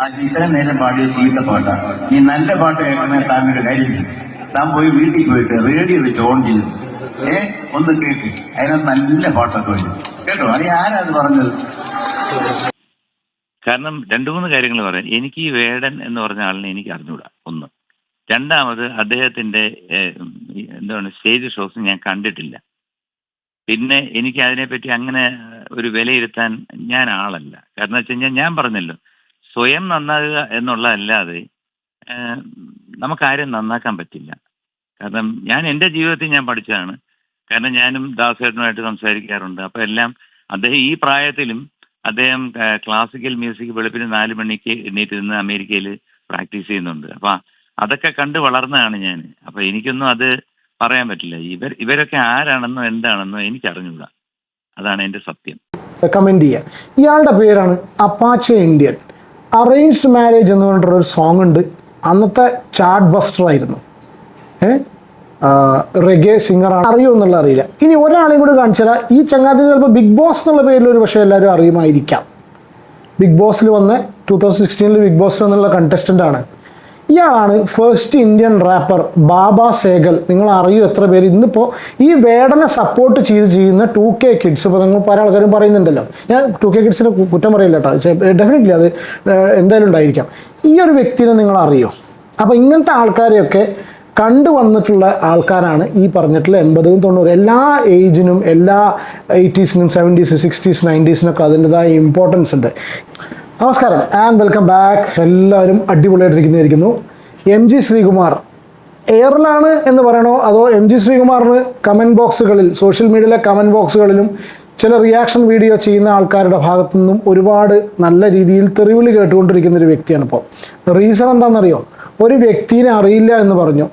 അത് ഇത്രയും നേരം പാടിയ ചീത്ത പാട്ടാ. നീ നല്ല പാട്ട് കേൾക്കണേ താൻ ഒരു കാര്യം ചെയ്യും. താൻ പോയി വീട്ടിൽ പോയിട്ട് റേഡിയോ വെച്ച് ഓൺ ചെയ്തു ഏ ഒന്ന് കേക്ക്. അതിനകത്ത് നല്ല പാട്ടൊക്കെ വരും. കേട്ടോ? അത് ആരാ അത് പറഞ്ഞത്? കാരണം രണ്ടു മൂന്ന് കാര്യങ്ങൾ പറയാം. എനിക്ക് ഈ വേടൻ എന്ന് പറഞ്ഞ ആളിനെ എനിക്ക് അറിഞ്ഞുകൂടാ ഒന്ന്. രണ്ടാമത് അദ്ദേഹത്തിന്റെ എന്താണ് സ്റ്റേജ് ഷോസ് ഞാൻ കണ്ടിട്ടില്ല. പിന്നെ എനിക്ക് അതിനെപ്പറ്റി അങ്ങനെ ഒരു വിലയിരുത്താൻ ഞാൻ ആളല്ല. കാരണം വെച്ച് കഴിഞ്ഞാൽ ഞാൻ പറഞ്ഞല്ലോ സ്വയം നന്നാകുക എന്നുള്ളതല്ലാതെ നമുക്കാരും നന്നാക്കാൻ പറ്റില്ല. കാരണം ഞാൻ എന്റെ ജീവിതത്തിൽ ഞാൻ പഠിച്ചതാണ്. കാരണം ഞാനും ദാസേട്ടനുമായിട്ട് സംസാരിക്കാറുണ്ട്. അപ്പോൾ എല്ലാം അദ്ദേഹം ഈ പ്രായത്തിലും അദ്ദേഹം ക്ലാസിക്കൽ മ്യൂസിക് വെളുപ്പിന് നാല് മണിക്ക് എണ്ണീറ്റിരുന്ന് അമേരിക്കയിൽ പ്രാക്ടീസ് ചെയ്യുന്നുണ്ട്. അപ്പം അതൊക്കെ കണ്ട് വളർന്നതാണ് ഞാൻ. അപ്പം എനിക്കൊന്നും അത് പറയാൻ പറ്റില്ല. ഇവർ ഇവരൊക്കെ ആരാണെന്നോ എന്താണെന്നോ എനിക്ക് അറിഞ്ഞൂടാ അതാണ് എന്റെ സത്യം. കമന്റ് ചെയ്യുക ഇയാളുടെ പേരാണ് അപ്പാച്ച ഇന്ത്യൻ അറേഞ്ച്ഡ് മാരേജ് എന്ന് പറഞ്ഞിട്ടൊരു സോങ് ഉണ്ട്. അന്നത്തെ ചാർട്ട് ബസ്റ്റർ ആയിരുന്നു. ഏ? റെഗെ സിംഗറാണ് അറിയോ എന്നുള്ള അറിയില്ല. ഇനി ഒരാളെയും കൂടി കാണിച്ചു തരാം ഈ ചങ്ങാതി ചിലപ്പോൾ ബിഗ് ബോസ് എന്നുള്ള പേരിൽ ഒരു പക്ഷേ എല്ലാവരും അറിയുമായിരിക്കാം. ബിഗ് ബോസിൽ വന്ന് ടൂ തൗസൻഡ് സിക്സ്റ്റീനിൽ ബിഗ് ബോസിൽ വന്നുള്ള കണ്ടസ്റ്റന്റ് ആണ്. ഇയാളാണ് first Indian rapper Baba Sehgal. നിങ്ങൾ അറിയൂ എത്ര പേര്? ഇന്നിപ്പോൾ ഈ വേടനെ സപ്പോർട്ട് ചെയ്ത് ചെയ്യുന്ന ടു കെ കിഡ്സ് ഇപ്പോൾ നിങ്ങൾ പല ആൾക്കാരും പറയുന്നുണ്ടല്ലോ. ഞാൻ ടു കെ കിഡ്സിനെ കുറ്റം പറയില്ല കേട്ടോ. ഡെഫിനറ്റ്ലി അത് എന്തായാലും ഉണ്ടായിരിക്കാം. ഈ ഒരു വ്യക്തിനെ നിങ്ങൾ അറിയോ അപ്പോൾ ഇങ്ങനത്തെ ആൾക്കാരെയൊക്കെ കണ്ടുവന്നിട്ടുള്ള ആൾക്കാരാണ് ഈ പറഞ്ഞിട്ടുള്ള എൺപതും തൊണ്ണൂറ്. എല്ലാ ഏജിനും എല്ലാ എയ്റ്റീസിനും സെവന്റീസ് സിക്സ്റ്റീസ് നയന്റീസിനൊക്കെ അതിന്റെതായ ഇമ്പോർട്ടൻസ് ഉണ്ട്. നമസ്കാരം ആൻഡ് വെൽക്കം ബാക്ക് എല്ലാവരും അടിപൊളിയായിട്ടിരിക്കുന്നതായിരിക്കുന്നു. എം ജി ശ്രീകുമാർ എയറിലാണ് എന്ന് പറയണോ അതോ എം ജി ശ്രീകുമാറിന് കമന്റ് ബോക്സുകളിൽ സോഷ്യൽ മീഡിയയിലെ കമന്റ് ബോക്സുകളിലും ചില റിയാക്ഷൻ വീഡിയോ ചെയ്യുന്ന ആൾക്കാരുടെ ഭാഗത്തു നിന്നും ഒരുപാട് നല്ല രീതിയിൽ തെറിവിളി കേട്ടുകൊണ്ടിരിക്കുന്ന ഒരു വ്യക്തിയാണ് ഇപ്പോൾ. റീസൺ എന്താണെന്നറിയോ? ഒരു വ്യക്തിനെ അറിയില്ല എന്ന് പറഞ്ഞു.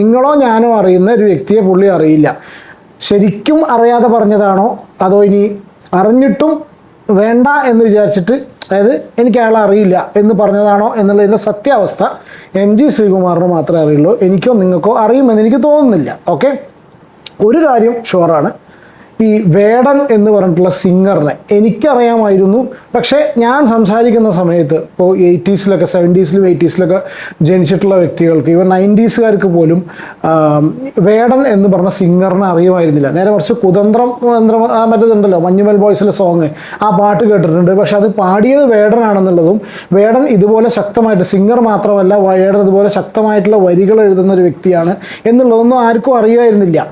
നിങ്ങളോ ഞാനോ അറിയുന്ന ഒരു വ്യക്തിയെ പുള്ളി അറിയില്ല. ശരിക്കും അറിയാതെ പറഞ്ഞതാണോ? അതോ ഇനി അറിഞ്ഞിട്ടും വേണ്ട എന്ന് വിചാരിച്ചിട്ട് അതായത് എനിക്ക് അയാളെ അറിയില്ല എന്ന് പറഞ്ഞതാണോ എന്നുള്ളതിന്റെ സത്യാവസ്ഥ എം ജി ശ്രീകുമാറിന് മാത്രമേ അറിയുള്ളൂ. എനിക്കോ നിങ്ങൾക്കോ അറിയുമെന്ന് എനിക്ക് തോന്നുന്നില്ല. ഓക്കെ? ഒരു കാര്യം ഷുവറാണ് ഈ വേടൻ എന്ന് പറഞ്ഞിട്ടുള്ള സിംഗറിനെ എനിക്കറിയാമായിരുന്നു. പക്ഷേ ഞാൻ സംസാരിക്കുന്ന സമയത്ത് ഇപ്പോൾ എയ്റ്റീസിലൊക്കെ സെവന്റീസിലും എയ്റ്റീസിലൊക്കെ ജനിച്ചിട്ടുള്ള വ്യക്തികൾക്ക് ഇവ നയന്റീസുകാർക്ക് പോലും വേടൻ എന്ന് പറഞ്ഞ സിംഗറിനെ അറിയുമായിരുന്നില്ല. നേരെ കുറച്ച് കുതന്ത്രം മറ്റേതുണ്ടല്ലോ മഞ്ഞുമൽ ബോയ്സിലെ സോങ് ആ പാട്ട് കേട്ടിട്ടുണ്ട്. പക്ഷേ അത് പാടിയത് വേടനാണെന്നുള്ളതും വേടൻ ഇതുപോലെ ശക്തമായിട്ട് സിംഗർ മാത്രമല്ല വേടൻ ഇതുപോലെ ശക്തമായിട്ടുള്ള വരികൾ എഴുതുന്ന ഒരു വ്യക്തിയാണ് എന്നുള്ളതൊന്നും ആർക്കും അറിയുമായിരുന്നില്ല.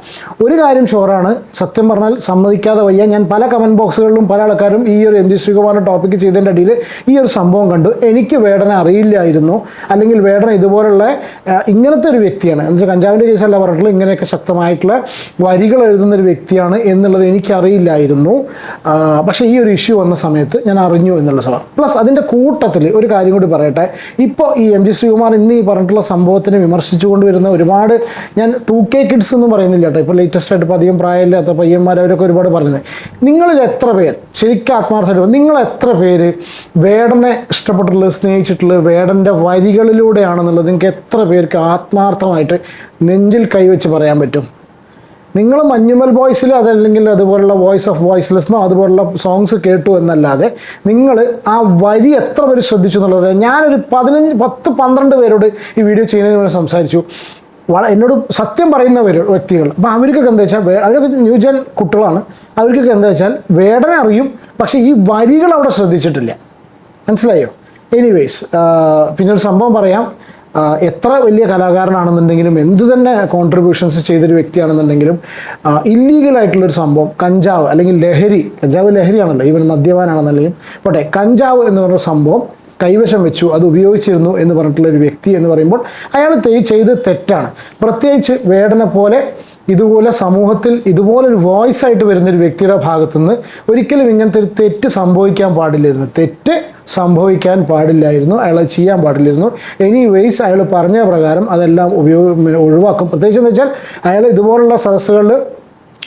ഒരു കാര്യം ഷോറാണ് സത്യം പറഞ്ഞാൽ സമ്മതിക്കാതെ വയ്യ. ഞാൻ പല കമന്റ് ബോക്സുകളിലും പല ആൾക്കാരും ഈ ഒരു എം ജി ശ്രീകുമാറിന്റെ ടോപ്പിക്ക് ചെയ്തതിന്റെ അടിയിൽ ഈ ഒരു സംഭവം കണ്ടു. എനിക്ക് വേടന അറിയില്ലായിരുന്നു. അല്ലെങ്കിൽ വേടന ഇതുപോലുള്ള ഇങ്ങനത്തെ ഒരു വ്യക്തിയാണ്. എന്ന് വെച്ചാൽ കഞ്ചാവിന്റെ കേസല്ല പറഞ്ഞിട്ടുള്ളത്. ഇങ്ങനെയൊക്കെ ശക്തമായിട്ടുള്ള വരികൾ എഴുതുന്ന ഒരു വ്യക്തിയാണ് എന്നുള്ളത് എനിക്കറിയില്ലായിരുന്നു പക്ഷേ ഈ ഒരു ഇഷ്യൂ വന്ന സമയത്ത് ഞാൻ അറിഞ്ഞു എന്നുള്ള സ്ഥലം പ്ലസ് അതിന്റെ കൂട്ടത്തിൽ ഒരു കാര്യം കൂടി പറയട്ടെ. ഇപ്പോൾ ഈ എം ജി ശ്രീകുമാർ ഇന്ന് ഈ പറഞ്ഞിട്ടുള്ള സംഭവത്തിനെ വിമർശിച്ചുകൊണ്ട് വരുന്ന ഒരുപാട് ഞാൻ ടു കെ കിഡ്സ് എന്ന് പറയുന്നില്ല കേട്ടോ. ഇപ്പോൾ ലേറ്റസ്റ്റ് ആയിട്ട് ഇപ്പോൾ അധികം പ്രായമില്ലാത്ത പയ്യന്മാർ അവരൊക്കെ ഒരുപാട് പറഞ്ഞത്. നിങ്ങളിൽ എത്ര പേർ ശരിക്കും ആത്മാർത്ഥമായിട്ട് നിങ്ങൾ എത്ര പേര് വേടനെ ഇഷ്ടപ്പെട്ടിട്ടുള്ളത് സ്നേഹിച്ചിട്ടുള്ളത് വേടന്റെ വരികളിലൂടെയാണെന്നുള്ളത് നിങ്ങൾക്ക് എത്ര പേർക്ക് ആത്മാർത്ഥമായിട്ട് നെഞ്ചിൽ കൈവച്ച് പറയാൻ പറ്റും? നിങ്ങൾ മഞ്ഞുമൽ വോയിസിൽ അതല്ലെങ്കിൽ അതുപോലുള്ള വോയിസ് ഓഫ് വോയിസ്ലെസ്നോ അതുപോലുള്ള സോങ്സ് കേട്ടു എന്നല്ലാതെ നിങ്ങൾ ആ വരി എത്ര പേര് ശ്രദ്ധിച്ചു എന്നുള്ളത് ഞാനൊരു പതിനഞ്ച് പത്ത് പന്ത്രണ്ട് പേരോട് ഈ വീഡിയോ ചെയ്യുന്നതിന് സംസാരിച്ചു. എന്നോട് സത്യം പറയുന്ന വ്യക്തികൾ. അപ്പോൾ അവർക്കൊക്കെ എന്താ വെച്ചാൽ അവരൊക്കെ ന്യൂജൻ കുട്ടികളാണ്. അവർക്കൊക്കെ എന്താ വെച്ചാൽ വേടന അറിയും. പക്ഷേ ഈ വരികൾ അവിടെ ശ്രദ്ധിച്ചിട്ടില്ല. മനസ്സിലായോ? എനിവേയ്സ് പിന്നെ ഒരു സംഭവം പറയാം. എത്ര വലിയ കലാകാരനാണെന്നുണ്ടെങ്കിലും എന്ത് തന്നെ കോൺട്രിബ്യൂഷൻസ് ചെയ്തൊരു വ്യക്തിയാണെന്നുണ്ടെങ്കിലും ഇല്ലീഗലായിട്ടുള്ളൊരു സംഭവം കഞ്ചാവ് അല്ലെങ്കിൽ ലഹരി കഞ്ചാവ് ലഹരിയാണല്ലോ ഈവൻ മദ്യപാനാണെന്നുണ്ടെങ്കിലും പോട്ടെ കഞ്ചാവ് എന്ന് പറഞ്ഞ സംഭവം കൈവശം വെച്ചു അത് ഉപയോഗിച്ചിരുന്നു എന്ന് പറഞ്ഞിട്ടുള്ള ഒരു വ്യക്തി എന്ന് പറയുമ്പോൾ അയാൾ ചെയ്ത് തെറ്റാണ്. പ്രത്യേകിച്ച് വേടനെ പോലെ ഇതുപോലെ സമൂഹത്തിൽ ഇതുപോലൊരു വോയിസ് ആയിട്ട് വരുന്ന ഒരു വ്യക്തിയുടെ ഭാഗത്തുനിന്ന് ഒരിക്കലും ഇങ്ങനത്തെ ഒരു തെറ്റ് സംഭവിക്കാൻ പാടില്ലായിരുന്നു. തെറ്റ് സംഭവിക്കാൻ പാടില്ലായിരുന്നു. അയാൾ ചെയ്യാൻ പാടില്ലായിരുന്നു. എനി വെയ്സ് അയാൾ പറഞ്ഞ പ്രകാരം അതെല്ലാം ഉപയോഗ ഒഴിവാക്കും. പ്രത്യേകിച്ച് എന്ന് വെച്ചാൽ അയാൾ ഇതുപോലുള്ള സദസ്സുകളിൽ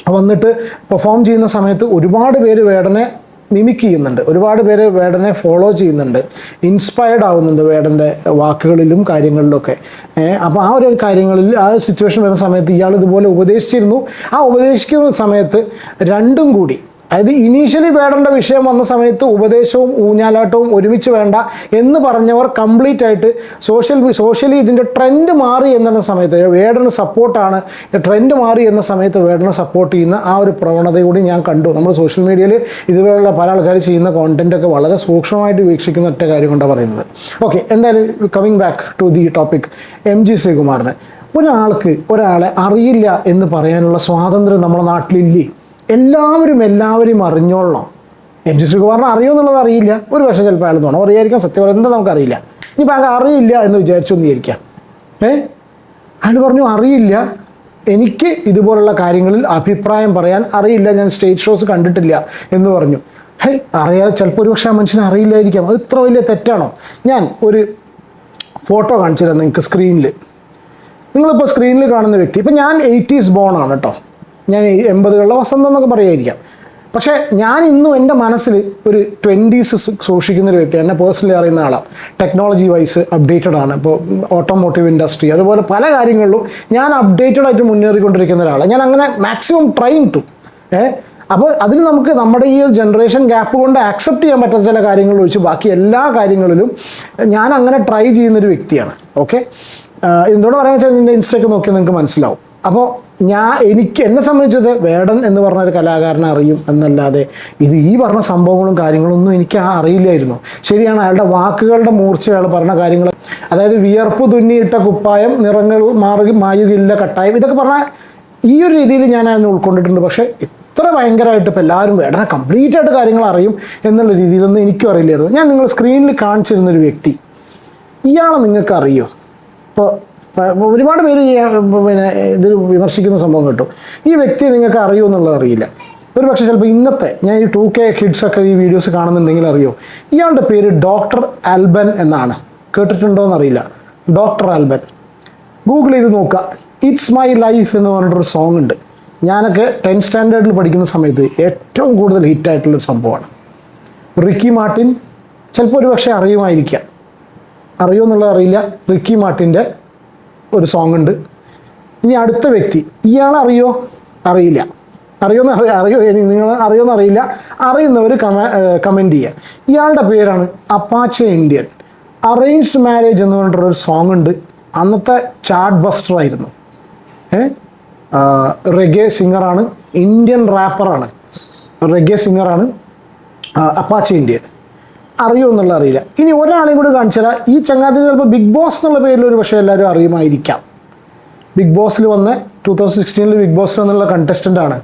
വന്നിട്ട് പെർഫോം ചെയ്യുന്ന സമയത്ത് ഒരുപാട് പേര് വേടനെ മിമിക് ചെയ്യുന്നുണ്ട് ഒരുപാട് പേര് വേടനെ ഫോളോ ചെയ്യുന്നുണ്ട്. ഇൻസ്പയർഡ് ആവുന്നുണ്ട് വേടന്റെ വാക്കുകളിലും കാര്യങ്ങളിലൊക്കെ. അപ്പോൾ ആ ഒരു കാര്യങ്ങളിൽ ആ സിറ്റുവേഷൻ വരുന്ന സമയത്ത് ഇയാൾ ഇതുപോലെ ഉപദേശിച്ചിരുന്നു. ആ ഉപദേശിക്കുന്ന സമയത്ത് രണ്ടും കൂടി അതായത് ഇനീഷ്യലി വേടേണ്ട വിഷയം വന്ന സമയത്ത് ഉപദേശവും ഊഞ്ഞാലാട്ടവും ഒരുമിച്ച് വേണ്ട എന്ന് പറഞ്ഞവർ കംപ്ലീറ്റ് ആയിട്ട് സോഷ്യൽ സോഷ്യലി ഇതിന്റെ ട്രെൻഡ് മാറി എന്ന സമയത്ത് വേടന് സപ്പോർട്ടാണ് ട്രെൻഡ് മാറി എന്ന സമയത്ത് വേടനെ സപ്പോർട്ട് ചെയ്യുന്ന ആ ഒരു പ്രവണത കൂടി ഞാൻ കണ്ടു. നമ്മൾ സോഷ്യൽ മീഡിയയിൽ ഇതുപോലുള്ള പല ആൾക്കാർ ചെയ്യുന്ന കോണ്ടന്റൊക്കെ വളരെ സൂക്ഷ്മമായിട്ട് വീക്ഷിക്കുന്ന ഒറ്റ കാര്യം കൊണ്ടാണ് പറയുന്നത്. ഓക്കെ എന്തായാലും coming back to the topic M G ശ്രീകുമാറിന്. ഒരാൾക്ക് ഒരാളെ അറിയില്ല എന്ന് പറയാനുള്ള സ്വാതന്ത്ര്യം നമ്മുടെ നാട്ടിലില്ലേ? എല്ലാവരും എല്ലാവരും അറിഞ്ഞോളണം. എം ജി ശ്രീകുമാറിനെ അറിയുമെന്നുള്ളത് അറിയില്ല. ഒരു പക്ഷേ ചിലപ്പോൾ അയാൾ തോന്നണം അറിയായിരിക്കാം സത്യം എന്താ നമുക്കറിയില്ല ഇനിയിപ്പോൾ അയാൾ അറിയില്ല എന്ന് വിചാരിച്ചു എന്ന് വിചാരിക്കാം ഏ? അയാൾ പറഞ്ഞു അറിയില്ല. എനിക്ക് ഇതുപോലുള്ള കാര്യങ്ങളിൽ അഭിപ്രായം പറയാൻ അറിയില്ല. ഞാൻ സ്റ്റേജ് ഷോസ് കണ്ടിട്ടില്ല എന്ന് പറഞ്ഞു. ഹേ അറിയാതെ ചിലപ്പോൾ ഒരു പക്ഷേ ആ മനുഷ്യനെ അറിയില്ലായിരിക്കാം. അത് ഇത്ര വലിയ തെറ്റാണോ? ഞാൻ ഒരു ഫോട്ടോ കാണിച്ചു തരാം നിങ്ങൾക്ക് സ്ക്രീനിൽ നിങ്ങളിപ്പോൾ സ്ക്രീനിൽ കാണുന്ന വ്യക്തി ഇപ്പം ഞാൻ എയ്റ്റീസ് ബോൺ ആണ് കേട്ടോ. ഞാൻ ഈ എൺപതുകളിലെ വസന്തം എന്നൊക്കെ പറയുമായിരിക്കാം. പക്ഷേ ഞാൻ ഇന്നും എന്റെ മനസ്സിൽ ഒരു ട്വന്റീസ് സൂക്ഷിക്കുന്ന ഒരു വ്യക്തി എന്നെ പേഴ്സണലി അറിയുന്ന ആളാണ് ടെക്നോളജി വൈസ് അപ്ഡേറ്റഡ് ആണ്. ഇപ്പോൾ ഓട്ടോമോട്ടീവ് ഇൻഡസ്ട്രി അതുപോലെ പല കാര്യങ്ങളിലും ഞാൻ അപ്ഡേറ്റഡ് ആയിട്ട് മുന്നേറിക്കൊണ്ടിരിക്കുന്ന ഒരാളാണ് ഞാൻ അങ്ങനെ മാക്സിമം ട്രൈ ടു ഏ? അപ്പോൾ അതിൽ നമുക്ക് നമ്മുടെ ഈ ഒരു ജനറേഷൻ ഗ്യാപ്പ് കൊണ്ട് ആക്സെപ്റ്റ് ചെയ്യാൻ പറ്റാത്ത ചില കാര്യങ്ങൾ ഒഴിച്ച് ബാക്കി എല്ലാ കാര്യങ്ങളിലും ഞാൻ അങ്ങനെ ട്രൈ ചെയ്യുന്നൊരു വ്യക്തിയാണ്. ഓക്കെ എന്തുകൊണ്ട് പറയാൻ വെച്ചാൽ എന്റെ ഇൻസ്റ്റയൊക്കെ നോക്കിയാൽ നിങ്ങൾക്ക് മനസ്സിലാവും. അപ്പോൾ ഞാൻ എനിക്ക് എന്നെ സംബന്ധിച്ചത് വേടൻ എന്ന് പറഞ്ഞ ഒരു കലാകാരനെ അറിയും എന്നല്ലാതെ ഇത് ഈ പറഞ്ഞ സംഭവങ്ങളും കാര്യങ്ങളും ഒന്നും എനിക്ക് അറിയില്ലായിരുന്നു. ശരിയാണ് അയാളുടെ വാക്കുകളുടെ മൂർച്ച അയാൾ പറഞ്ഞ കാര്യങ്ങൾ. അതായത് വിയർപ്പ് തുന്നിയിട്ട കുപ്പായം നിറങ്ങൾ മാറുക മായുകയില്ല കട്ടായം ഇതൊക്കെ പറഞ്ഞാൽ ഈ ഒരു രീതിയിൽ ഞാൻ അതിനെ ഉൾക്കൊണ്ടിട്ടുണ്ട്. പക്ഷേ ഇത്ര ഭയങ്കരമായിട്ട് ഇപ്പോൾ എല്ലാവരും വേടനെ കംപ്ലീറ്റ് ആയിട്ട് കാര്യങ്ങൾ അറിയും എന്നുള്ള രീതിയിലൊന്നും എനിക്കും അറിയില്ലായിരുന്നു. ഞാൻ നിങ്ങൾ സ്ക്രീനിൽ കാണിച്ചിരുന്നൊരു വ്യക്തി. ഇയാളെ നിങ്ങൾക്ക് അറിയോ ഇപ്പോൾ ഒരുപാട് പേര് പിന്നെ ഇതിൽ വിമർശിക്കുന്ന സംഭവം കിട്ടും. ഈ വ്യക്തിയെ നിങ്ങൾക്ക് അറിയോ എന്നുള്ളത് അറിയില്ല. ഒരു പക്ഷേ ചിലപ്പോൾ ഇന്നത്തെ ഞാൻ ഈ ടു കെ കിഡ്സൊക്കെ ഈ വീഡിയോസ് കാണുന്നുണ്ടെങ്കിൽ അറിയോ? ഇയാളുടെ പേര് ഡോക്ടർ ആൽബൻ എന്നാണ്. കേട്ടിട്ടുണ്ടോ എന്നറിയില്ല. ഡോക്ടർ ആൽബൻ ഗൂഗിൾ ചെയ്ത് നോക്കുക. ഇറ്റ്സ് മൈ ലൈഫ് എന്ന് പറഞ്ഞിട്ടൊരു സോങ് ഉണ്ട്. ഞാനൊക്കെ ടെൻത്ത് സ്റ്റാൻഡേർഡിൽ പഠിക്കുന്ന സമയത്ത് ഏറ്റവും കൂടുതൽ ഹിറ്റായിട്ടുള്ളൊരു സംഭവമാണ്. Ricky Martin. ചിലപ്പോൾ ഒരു പക്ഷേ അറിയുമായിരിക്കാം. അറിയുമെന്നുള്ളത് അറിയില്ല. റിക്കി മാർട്ടിന്റെ ഒരു സോങ് ഉണ്ട്. ഇനി അടുത്ത വ്യക്തി. ഇയാൾ അറിയോ അറിയില്ല. അറിയോന്ന് അറിയോ? നിങ്ങൾ അറിയോന്ന് അറിയില്ല. അറിയുന്നവർ കമ കമന്റ് ചെയ്യുക. ഇയാളുടെ പേരാണ് അപ്പാച്ചെ ഇന്ത്യൻ അറേഞ്ച്ഡ് മാരേജ് എന്ന് പറഞ്ഞിട്ടൊരു സോങ് ഉണ്ട്. അന്നത്തെ ചാർട്ട് ബസ്റ്റർ ആയിരുന്നു. ഏ? റെഗെ സിംഗറാണ് ഇന്ത്യൻ റാപ്പറാണ് റെഗെ സിംഗറാണ് അപ്പാച്ചെ ഇന്ത്യൻ അറിയോ എന്നുള്ള അറിയില്ല. ഇനി ഒരാളെയും കൂടി കാണിച്ചാൽ ഈ ചങ്ങാതി ചിലപ്പോൾ ബിഗ് ബോസ് എന്നുള്ള പേരിൽ ഒരു പക്ഷേ എല്ലാവരും അറിയുമായിരിക്കാം. ബിഗ് ബോസിൽ വന്ന് ടു തൗസൻഡ് സിക്സ്റ്റീനിൽ ബിഗ് ബോസിൽ വന്നുള്ള കണ്ടസ്റ്റന്റ് ആണ്.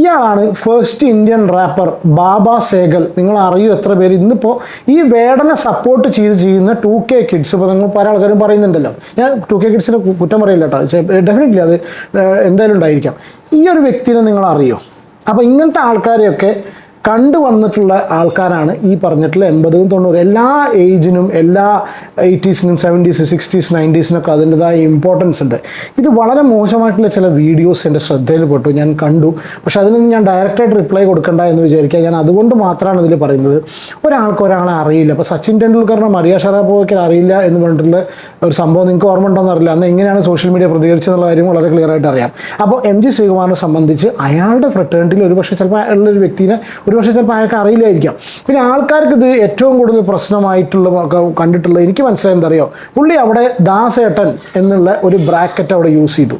ഇയാളാണ് first Indian rapper Baba Sehgal നിങ്ങൾ അറിയൂ എത്ര പേര്? ഇന്നിപ്പോൾ ഈ വേടനെ സപ്പോർട്ട് ചെയ്ത് ചെയ്യുന്ന ടു കെ കിഡ്സ് ഇപ്പോൾ നിങ്ങൾ പല ആൾക്കാരും പറയുന്നുണ്ടല്ലോ. ഞാൻ ടു കെ കിഡ്സിനെ കുറ്റം പറയില്ല കേട്ടോ ഡെഫിനറ്റ്ലി അത് എന്തായാലും ഉണ്ടായിരിക്കാം. ഈ ഒരു വ്യക്തിനെ നിങ്ങൾ അറിയോ? അപ്പോൾ ഇങ്ങനത്തെ ആൾക്കാരെയൊക്കെ കണ്ടുവന്നിട്ടുള്ള ആൾക്കാരാണ് ഈ പറഞ്ഞിട്ടുള്ള എൺപതും തൊണ്ണൂറ്. എല്ലാ ഏജിനും എല്ലാ എയ്റ്റീസിനും സെവന്റീസ് സിക്സ്റ്റീസ് നയന്റീസിനൊക്കെ അതിന്റെതായ ഇമ്പോർട്ടൻസ് ഉണ്ട്. ഇത് വളരെ മോശമായിട്ടുള്ള ചില വീഡിയോസ് എന്റെ ശ്രദ്ധയിൽപ്പെട്ടു ഞാൻ കണ്ടു. പക്ഷേ അതിനൊന്നും ഞാൻ ഡയറക്റ്റായിട്ട് റിപ്ലൈ കൊടുക്കണ്ട എന്ന് വിചാരിക്കുക. ഞാൻ അതുകൊണ്ട് മാത്രമാണ് ഇതിൽ പറയുന്നത്. ഒരാൾക്ക് ഒരാളെ അറിയില്ല. അപ്പോൾ സച്ചിൻ ടെണ്ടുൽക്കറിനെ മറിയ ഷറാപ്പോയ്ക്ക് അറിയില്ല എന്ന് പറഞ്ഞിട്ടുള്ള ഒരു സംഭവം നിങ്ങൾക്ക് ഓർമ്മ ഉണ്ടോയെന്ന് അറിയില്ല. അന്ന് എങ്ങനെയാണ് സോഷ്യൽ മീഡിയ പ്രതികരിച്ചെന്നുള്ള കാര്യം വളരെ ക്ലിയർ ആയിട്ട് അറിയാം. അപ്പോൾ എം ജി ശ്രീകുമാറിനെ സംബന്ധിച്ച് അയാളുടെ ഫ്രട്ടേണിറ്റിയിൽ ഒരു പക്ഷേ ചിലപ്പോൾ ഉള്ളൊരു വ്യക്തിനെ ഒരു പക്ഷേ ചിലപ്പോൾ അയാൾക്ക് അറിയില്ലായിരിക്കാം. പിന്നെ ആൾക്കാർക്ക് ഇത് ഏറ്റവും കൂടുതൽ പ്രശ്നമായിട്ടുള്ള കണ്ടിട്ടുള്ളത് എനിക്ക് മനസ്സിലായത് എന്തറിയോ? പുള്ളി അവിടെ ദാസേട്ടൻ എന്നുള്ള ഒരു ബ്രാക്കറ്റ് അവിടെ യൂസ് ചെയ്തു.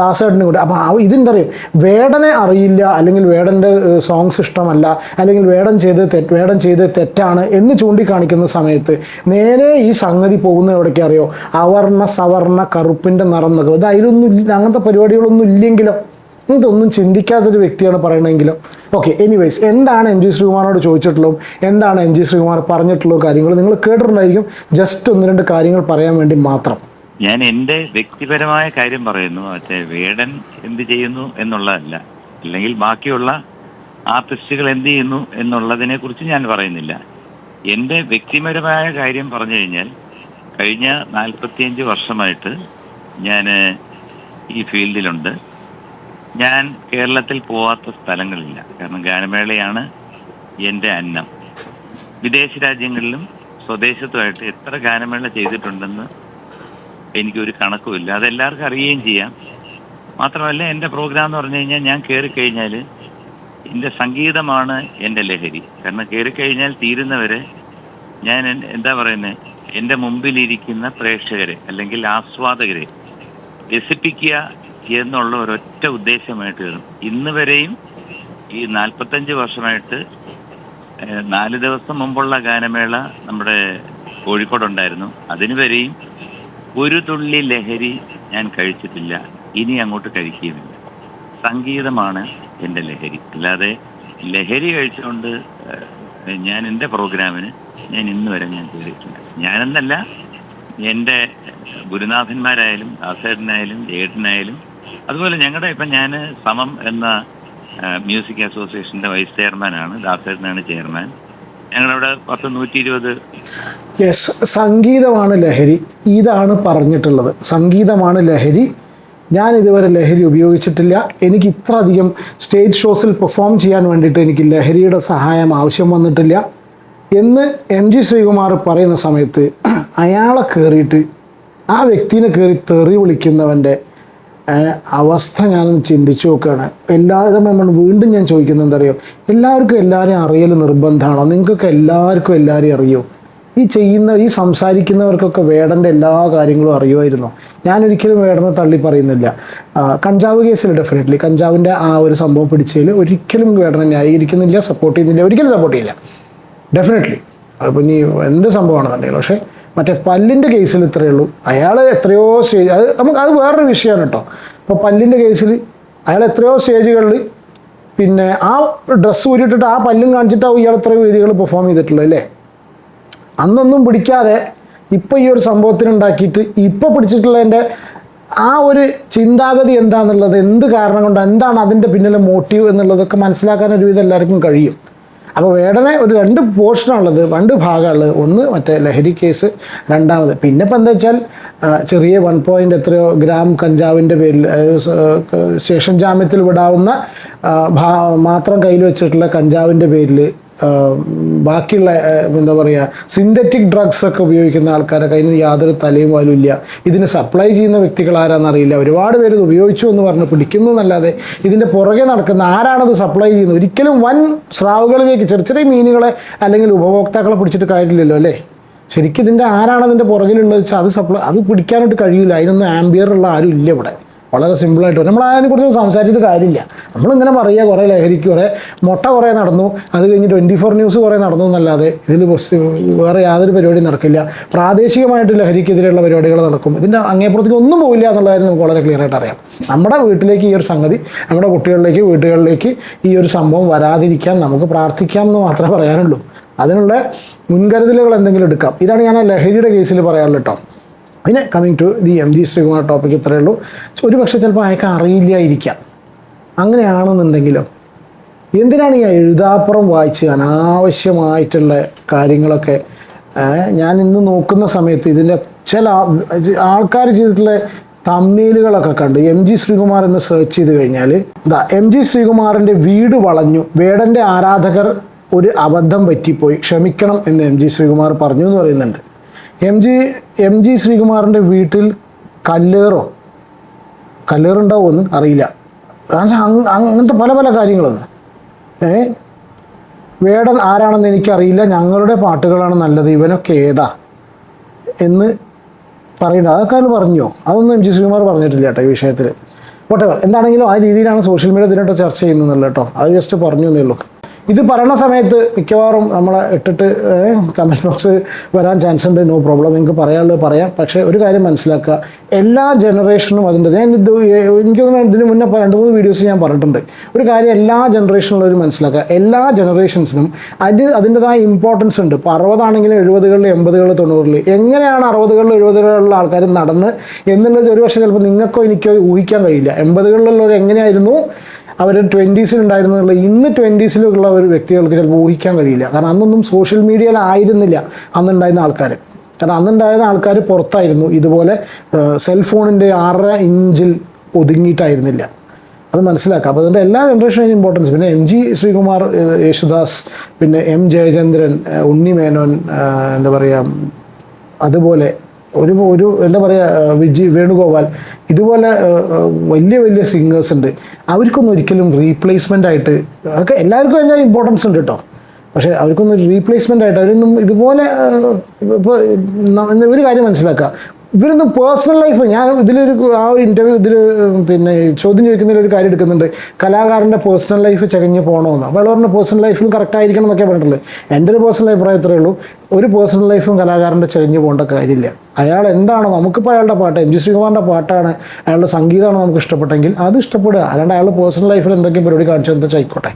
ദാസേട്ടനും കൂടെ. അപ്പോൾ ഇതെന്തറിയും? വേടനെ അറിയില്ല അല്ലെങ്കിൽ വേടന്റെ സോങ്സ് ഇഷ്ടമല്ല അല്ലെങ്കിൽ വേടൻ ചെയ്ത് തെറ്റ് വേടൻ ചെയ്ത് തെറ്റാണ് എന്ന് ചൂണ്ടിക്കാണിക്കുന്ന സമയത്ത് നേരെ ഈ സംഗതി പോകുന്ന എവിടേക്ക് അറിയോ? അവർണ സവർണ കറുപ്പിന്റെ നിറം എന്നൊക്കെ. അത് അതിലൊന്നും അങ്ങനത്തെ പരിപാടികളൊന്നും ഇല്ലെങ്കിലോ? ഇതൊന്നും ചിന്തിക്കാത്തൊരു വ്യക്തിയാണ് പറയണമെങ്കിലും ഓക്കെ എനിവേസ് എന്താണ് എം ജി ശ്രീകുമാറിനോട് ചോദിച്ചിട്ടുള്ളതും എന്താണ് എം ജി ശ്രീകുമാർ പറഞ്ഞിട്ടുള്ള കാര്യങ്ങൾ നിങ്ങൾ കേട്ടിട്ടുണ്ടായിരിക്കും. ജസ്റ്റ് ഒന്ന് രണ്ട് കാര്യങ്ങൾ പറയാൻ വേണ്ടി മാത്രം. ഞാൻ എന്റെ വ്യക്തിപരമായ കാര്യം പറയുന്നു. മറ്റേ വേടൻ എന്ത് ചെയ്യുന്നു എന്നുള്ളതല്ല. അല്ലെങ്കിൽ ബാക്കിയുള്ള ആർട്ടിസ്റ്റുകൾ എന്ത് ചെയ്യുന്നു എന്നുള്ളതിനെ കുറിച്ച് ഞാൻ പറയുന്നില്ല. എന്റെ വ്യക്തിപരമായ കാര്യം പറഞ്ഞു കഴിഞ്ഞാൽ കഴിഞ്ഞ നാൽപ്പത്തിയഞ്ച് വർഷമായിട്ട് ഞാൻ ഈ ഫീൽഡിലുണ്ട്. ഞാൻ കേരളത്തിൽ പോവാത്ത സ്ഥലങ്ങളില്ല. കാരണം ഗാനമേളയാണ് എന്റെ അന്നം. വിദേശ രാജ്യങ്ങളിലും സ്വദേശത്തുമായിട്ട് എത്ര ഗാനമേള ചെയ്തിട്ടുണ്ടെന്ന് എനിക്കൊരു കണക്കുമില്ല. അതെല്ലാവർക്കും അറിയുകയും ചെയ്യാം. മാത്രമല്ല എന്റെ പ്രോഗ്രാം എന്ന് പറഞ്ഞു കഴിഞ്ഞാൽ ഞാൻ കയറി കഴിഞ്ഞാൽ എന്റെ സംഗീതമാണ് എന്റെ ലഹരി. കാരണം കയറിക്കഴിഞ്ഞാൽ തീരുന്നവരെ ഞാൻ എന്താ പറയുന്നത് എന്റെ മുമ്പിലിരിക്കുന്ന പ്രേക്ഷകരെ അല്ലെങ്കിൽ ആസ്വാദകരെ രസിപ്പിക്കുക എന്നുള്ള ഒരൊറ്റ ഉദ്ദേശമായിട്ട് വരും. ഇന്ന് വരെയും ഈ നാൽപ്പത്തഞ്ച് വർഷമായിട്ട് നാല് ദിവസം മുമ്പുള്ള ഗാനമേള നമ്മുടെ കോഴിക്കോടുണ്ടായിരുന്നു. അതിനുവരെയും ഒരു തുള്ളി ലഹരി ഞാൻ കഴിച്ചിട്ടില്ല. ഇനി അങ്ങോട്ട് കഴിക്കുകയുമില്ല. സംഗീതമാണ് എന്റെ ലഹരി. അല്ലാതെ ലഹരി കഴിച്ചുകൊണ്ട് ഞാൻ എന്റെ പ്രോഗ്രാമിന് ഞാൻ ഇന്ന് വരെ ഞാൻ ചെയ്തിട്ടില്ല ഞാനെന്നല്ല എന്റെ ഗുരുനാഥന്മാരായാലും ദാസേട്ടനായാലും ജേട്ടനായാലും അതുപോലെ ഞങ്ങളുടെ ഇപ്പം ഞാൻ സമം എന്ന മ്യൂസിക് അസോസിയേഷന്റെ വൈസ് ചെയർമാനാണ് ദാസേട്ടനാണ് ചെയർമാൻ ഞങ്ങളവിടെ പത്ത് നൂറ്റി ഇരുപത് യെസ് സംഗീതമാണ് ലഹരി. ഇതാണ് പറഞ്ഞിട്ടുള്ളത്. സംഗീതമാണ് ലഹരി. ഞാൻ ഇതുവരെ ലഹരി ഉപയോഗിച്ചിട്ടില്ല. എനിക്ക് ഇത്ര അധികം സ്റ്റേജ് ഷോസിൽ പെർഫോം ചെയ്യാൻ വേണ്ടിയിട്ട് എനിക്ക് ലഹരിയുടെ സഹായം ആവശ്യം വന്നിട്ടില്ല. എന്ന് എം ജി ശ്രീകുമാർ പറയുന്ന സമയത്ത് അയാളെ കയറിയിട്ട് ആ വ്യക്തിനെ കയറി തെറി വിളിക്കുന്നവന്റെ അവസ്ഥ ഞാനൊന്ന് ചിന്തിച്ചു നോക്കുകയാണ്. എല്ലാ നമ്മൾ വീണ്ടും ഞാൻ ചോദിക്കുന്നത് എന്താ അറിയോ എല്ലാവർക്കും എല്ലാവരെയും അറിയൽ നിർബന്ധമാണോ? നിങ്ങൾക്കൊക്കെ എല്ലാവർക്കും എല്ലാവരെയും അറിയോ? ഈ ചെയ്യുന്ന ഈ സംസാരിക്കുന്നവർക്കൊക്കെ വേടന്റെ എല്ലാ കാര്യങ്ങളും അറിയുമായിരുന്നോ? ഞാനൊരിക്കലും വേടനെ തള്ളി പറയുന്നില്ല. കഞ്ചാവ് കേസിൽ ഡെഫിനറ്റ്ലി കഞ്ചാവിന്റെ ആ ഒരു സംഭവം പിടിച്ചതിൽ ഒരിക്കലും വേടനെ ന്യായീകരിക്കുന്നില്ല സപ്പോർട്ട് ചെയ്യുന്നില്ല ഒരിക്കലും സപ്പോർട്ട് ചെയ്യില്ല. ഡെഫിനറ്റ്ലി അപ്പോൾ ഇനി എന്ത് സംഭവമാണെന്നുണ്ടെങ്കിലും പക്ഷേ മറ്റേ പല്ലിന്റെ കേസിൽ ഇത്രയേ ഉള്ളൂ. അയാൾ എത്രയോ സ്റ്റേജ് അത് നമുക്ക് അത് വേറൊരു വിഷയമാണ് കേട്ടോ. ഇപ്പോൾ പല്ലിന്റെ കേസിൽ അയാൾ എത്രയോ സ്റ്റേജുകളിൽ പിന്നെ ആ ഡ്രസ്സ് ഊരിട്ടിട്ട് ആ പല്ലും കാണിച്ചിട്ടാവും ഇയാൾ എത്രയോ വേദികൾ പെർഫോം ചെയ്തിട്ടുള്ളൂ അല്ലേ? അന്നൊന്നും പിടിക്കാതെ ഇപ്പോൾ ഈ ഒരു സംഭവത്തിന് ഉണ്ടാക്കിയിട്ട് ഇപ്പം പിടിച്ചിട്ടുള്ളതിന്റെ ആ ഒരു ചിന്താഗതി എന്താണെന്നുള്ളത് എന്ത് കാരണം കൊണ്ട് എന്താണ് അതിന്റെ പിന്നിലെ മോട്ടീവ് എന്നുള്ളതൊക്കെ മനസ്സിലാക്കാൻ ഒരുവിധം എല്ലാവർക്കും കഴിയും. അപ്പോൾ വേടനെ ഒരു രണ്ട് പോർഷനാണുള്ളത് രണ്ട് ഭാഗമുള്ളത് ഒന്ന് മറ്റേ ലഹരി കേസ് രണ്ടാമത്. പിന്നെ ഇപ്പം എന്താ വെച്ചാൽ ചെറിയ വൺ പോയിന്റ് എത്രയോ ഗ്രാം കഞ്ചാവിന്റെ പേരിൽ സ്റ്റേഷൻ ജാമ്യത്തിൽ വിടാവുന്ന മാത്രം കയ്യിൽ വെച്ചിട്ടുള്ള കഞ്ചാവിന്റെ പേരിൽ ബാക്കിയുള്ള എന്താ പറയുക സിന്തറ്റിക് ഡ്രഗ്സ് ഒക്കെ ഉപയോഗിക്കുന്ന ആൾക്കാരൊക്കെ അതിന് യാതൊരു തലയും വാലും ഇല്ല. ഇതിന് സപ്ലൈ ചെയ്യുന്ന വ്യക്തികൾ ആരാണെന്ന് അറിയില്ല. ഒരുപാട് പേര് ഇത് ഉപയോഗിച്ചു എന്ന് പറഞ്ഞ് പിടിക്കുന്നു എന്നല്ലാതെ ഇതിന്റെ പുറകെ നടക്കുന്ന ആരാണത് സപ്ലൈ ചെയ്യുന്നത്? ഒരിക്കലും വൻ സ്രാവുകളിലേക്ക് ചെറിയ ചെറിയ മീനുകളെ അല്ലെങ്കിൽ ഉപഭോക്താക്കളെ പിടിച്ചിട്ട് കാര്യമില്ലല്ലോ അല്ലേ? ശരിക്കും ഇതിന്റെ ആരാണ് അതിന്റെ പുറകിലുള്ളത് വെച്ചാൽ അത് സപ്ലൈ അത് പിടിക്കാനായിട്ട് കഴിയില്ല. അതിനൊന്നും ആംബിയറുള്ള ആരും ഇല്ല ഇവിടെ. വളരെ സിമ്പിളായിട്ട് നമ്മൾ അതിനെക്കുറിച്ച് സംസാരിച്ചിട്ട് കാര്യമില്ല. നമ്മളിങ്ങനെ പറയുക കുറേ ലഹരിക്ക് കുറേ മുട്ട കുറേ നടന്നു. അത് കഴിഞ്ഞ് ട്വന്റി ഫോർ ന്യൂസ് കുറേ നടന്നു എന്നല്ലാതെ ഇതിൽ വേറെ യാതൊരു പരിപാടിയും നടക്കില്ല. പ്രാദേശികമായിട്ട് ലഹരിക്കെതിരെയുള്ള പരിപാടികൾ നടക്കും. ഇതിന്റെ അങ്ങേപ്പുറത്തേക്ക് ഒന്നും പോയില്ല എന്നുള്ള കാര്യം നമുക്ക് വളരെ ക്ലിയർ ആയിട്ട് അറിയാം. നമ്മുടെ വീട്ടിലേക്ക് ഈ ഒരു സംഗതി നമ്മുടെ കുട്ടികളിലേക്ക് വീടുകളിലേക്ക് ഈ ഒരു സംഭവം വരാതിരിക്കാൻ നമുക്ക് പ്രാർത്ഥിക്കാം എന്ന് മാത്രമേ പറയാനുള്ളൂ. അതിനുള്ള മുൻകരുതലുകൾ എന്തെങ്കിലും എടുക്കാം. ഇതാണ് ഞാൻ ആ ലഹരിയുടെ കേസിൽ പറയാനുള്ളത് കേട്ടോ പിന്നെ coming to the M G Sreekumar topic ഇത്രയേ ഉള്ളൂ. ഒരു പക്ഷേ ചിലപ്പോൾ അയാൾക്ക് അറിയില്ലായിരിക്കാം. അങ്ങനെയാണെന്നുണ്ടെങ്കിലോ എന്തിനാണ് ഈ എഴുതാപ്പുറം വായിച്ച് അനാവശ്യമായിട്ടുള്ള കാര്യങ്ങളൊക്കെ? ഞാൻ ഇന്ന് നോക്കുന്ന സമയത്ത് ഇതിന്റെ ചില ആൾക്കാർ ചെയ്തിട്ടുള്ള തമ്മീലുകളൊക്കെ കണ്ട് എം ജി ശ്രീകുമാർ എന്ന് സെർച്ച് ചെയ്ത് കഴിഞ്ഞാൽ ഇതാ എം ജി ശ്രീകുമാറിന്റെ വീട് വളഞ്ഞു. വേടന്റെ ആരാധകർ ഒരു അബദ്ധം പറ്റിപ്പോയി. ക്ഷമിക്കണം എന്ന് എം ജി ശ്രീകുമാർ പറഞ്ഞു എന്ന് പറയുന്നുണ്ട്. എം ജി എം ജി ശ്രീകുമാറിന്റെ വീട്ടിൽ കല്ലേറോ? കല്ലേറുണ്ടാവുമെന്ന് അറിയില്ല. അങ്ങനത്തെ പല പല കാര്യങ്ങളൊന്ന് ഏ? വേടൻ ആരാണെന്ന് എനിക്കറിയില്ല. ഞങ്ങളുടെ പാട്ടുകളാണ് നല്ലത്. ഇവനൊക്കെ ഏതാ? എന്ന് പറയുന്നത്. അതൊക്കെ അതിൽ പറഞ്ഞോ? അതൊന്നും എം ജി ശ്രീകുമാർ പറഞ്ഞിട്ടില്ല കേട്ടോ ഈ വിഷയത്തിൽ. വട്ടവർ എന്താണെങ്കിലും ആ രീതിയിലാണ് സോഷ്യൽ മീഡിയ ഇതിനോട്ട് ചർച്ച ചെയ്യുന്നത് കേട്ടോ. അത് ജസ്റ്റ് പറഞ്ഞു എന്നേ ഉള്ളൂ. ഇത് പറയുന്ന സമയത്ത് മിക്കവാറും നമ്മളെ ഇട്ടിട്ട് കമന്റ് ബോക്സ് വരാൻ ചാൻസ് ഉണ്ട്. നോ പ്രോബ്ലം നിങ്ങൾക്ക് പറയാനുള്ളത് പറയാം. പക്ഷേ ഒരു കാര്യം മനസ്സിലാക്കുക. എല്ലാ ജനറേഷനും അതിന്റെ ഞാൻ ഇത് എനിക്കൊന്നും ഇതിന് മുന്നേ രണ്ട് മൂന്ന് വീഡിയോസ് ഞാൻ പറഞ്ഞിട്ടുണ്ട്. ഒരു കാര്യം എല്ലാ ജനറേഷനിലും മനസ്സിലാക്കുക. എല്ലാ ജനറേഷൻസിനും അതിന് അതിന്റെതായ ഇമ്പോർട്ടൻസ് ഉണ്ട്. ഇപ്പോൾ അറുപതാണെങ്കിലും എഴുപതുകളിൽ എൺപതുകളിൽ തൊണ്ണൂറിൽ. എങ്ങനെയാണ് അറുപതുകളിൽ എഴുപതുകളിലുള്ള ആൾക്കാർ നടന്ന് എന്നുള്ളത് ഒരു പക്ഷേ ചിലപ്പോൾ നിങ്ങൾക്കോ എനിക്കോ ഊഹിക്കാൻ കഴിയില്ല. എൺപതുകളിലുള്ളവർ എങ്ങനെയായിരുന്നു? അവർ ട്വന്റീസിലുണ്ടായിരുന്നുള്ള ഇന്ന് ട്വന്റീസിലുള്ള ഒരു വ്യക്തികൾക്ക് ചിലപ്പോൾ ഊഹിക്കാൻ കഴിയില്ല. കാരണം അന്നൊന്നും സോഷ്യൽ മീഡിയയിലായിരുന്നില്ല അന്നുണ്ടായിരുന്ന ആൾക്കാർ കാരണം അന്നുണ്ടായിരുന്ന ആൾക്കാർ പുറത്തായിരുന്നു. ഇതുപോലെ സെൽഫോണിന്റെ ആറര ഇഞ്ചിൽ ഒതുങ്ങിയിട്ടായിരുന്നില്ല. അത് മനസ്സിലാക്കാം. അപ്പോൾ അതിന്റെ എല്ലാ ജനറേഷനും ഇമ്പോർട്ടൻസ് പിന്നെ എം ജി ശ്രീകുമാർ യേശുദാസ് പിന്നെ എം ജയചന്ദ്രൻ ഉണ്ണി മേനോൻ എന്താ പറയുക അതുപോലെ ഒരു ഒരു എന്താ പറയുക വിജി വേണുഗോപാൽ ഇതുപോലെ വലിയ വലിയ സിംഗേഴ്സ് ഉണ്ട്. അവർക്കൊന്നും ഒരിക്കലും റീപ്ലേസ്മെന്റ് ആയിട്ട് ഒക്കെ എല്ലാവർക്കും അതിന്റെ ഇമ്പോർട്ടൻസ് ഉണ്ട് കേട്ടോ പക്ഷേ അവർക്കൊന്നും റീപ്ലേസ്മെന്റ് ആയിട്ട് അവരൊന്നും ഇതുപോലെ ഇപ്പോൾ ഒരു കാര്യം മനസ്സിലാക്കുക. ഇവരൊന്നും പേഴ്സണൽ ലൈഫ് ഞാൻ ഇതിലൊരു ആ ഒരു ഇന്റർവ്യൂ ഇതിൽ പിന്നെ ചോദ്യം ചോദിക്കുന്നതിൽ ഒരു കാര്യം എടുക്കുന്നുണ്ട്. കലാകാരന്റെ പേഴ്സണൽ ലൈഫ് ചകഞ്ഞ് പോകണമെന്ന് അപ്പോൾ പറഞ്ഞ പേഴ്സണൽ ലൈഫിലും കറക്റ്റ് ആയിരിക്കണം എന്നൊക്കെ പറഞ്ഞിട്ടുള്ളത് എന്റെ ഒരു പേഴ്സണൽ അഭിപ്രായം അഭിപ്രായത്രേ ഉള്ളൂ. ഒരു പേഴ്സണൽ ലൈഫും കലാകാരന്റെ ചകഞ്ഞ് പോകേണ്ട കാര്യമില്ല. അയാൾ എന്താണോ നമുക്കിപ്പോൾ അയാളുടെ പാട്ട് എം ജി ശ്രീകുമാറിന്റെ പാട്ടാണ് അയാളുടെ സംഗീതമാണ് നമുക്ക് ഇഷ്ടപ്പെട്ടെങ്കിൽ അത് ഇഷ്ടപ്പെടുക. അല്ലാണ്ട് അയാൾ പേഴ്സണൽ ലൈഫിൽ എന്തെങ്കിലും പരിപാടി കാണിച്ചു എന്താ ആയിക്കോട്ടെ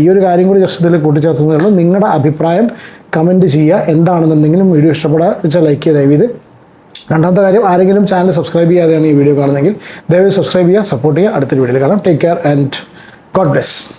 ഈ ഒരു കാര്യം കൂടി ജസ്റ്റ് ഇതിൽ കൂട്ടിച്ചേർത്തുന്നേ ഉള്ളൂ. നിങ്ങളുടെ അഭിപ്രായം കമന്റ് ചെയ്യുക. എന്താണെന്നുണ്ടെങ്കിലും വീഡിയോ ഇഷ്ടപ്പെടാൻ വെച്ചാൽ ലൈക്ക് ചെയ്ത് ദയവീത് രണ്ടാമത്തെ കാര്യം ആരെങ്കിലും ചാനൽ സബ്സ്ക്രൈബ് ചെയ്യാതെയാണ് ഈ വീഡിയോ കാണുന്നതെങ്കിൽ ദയവായി സബ്സ്ക്രൈബ് ചെയ്യുക സപ്പോർട്ട് ചെയ്യുക. അടുത്തൊരു വീഡിയോയിൽ കാണാം. Take care and God bless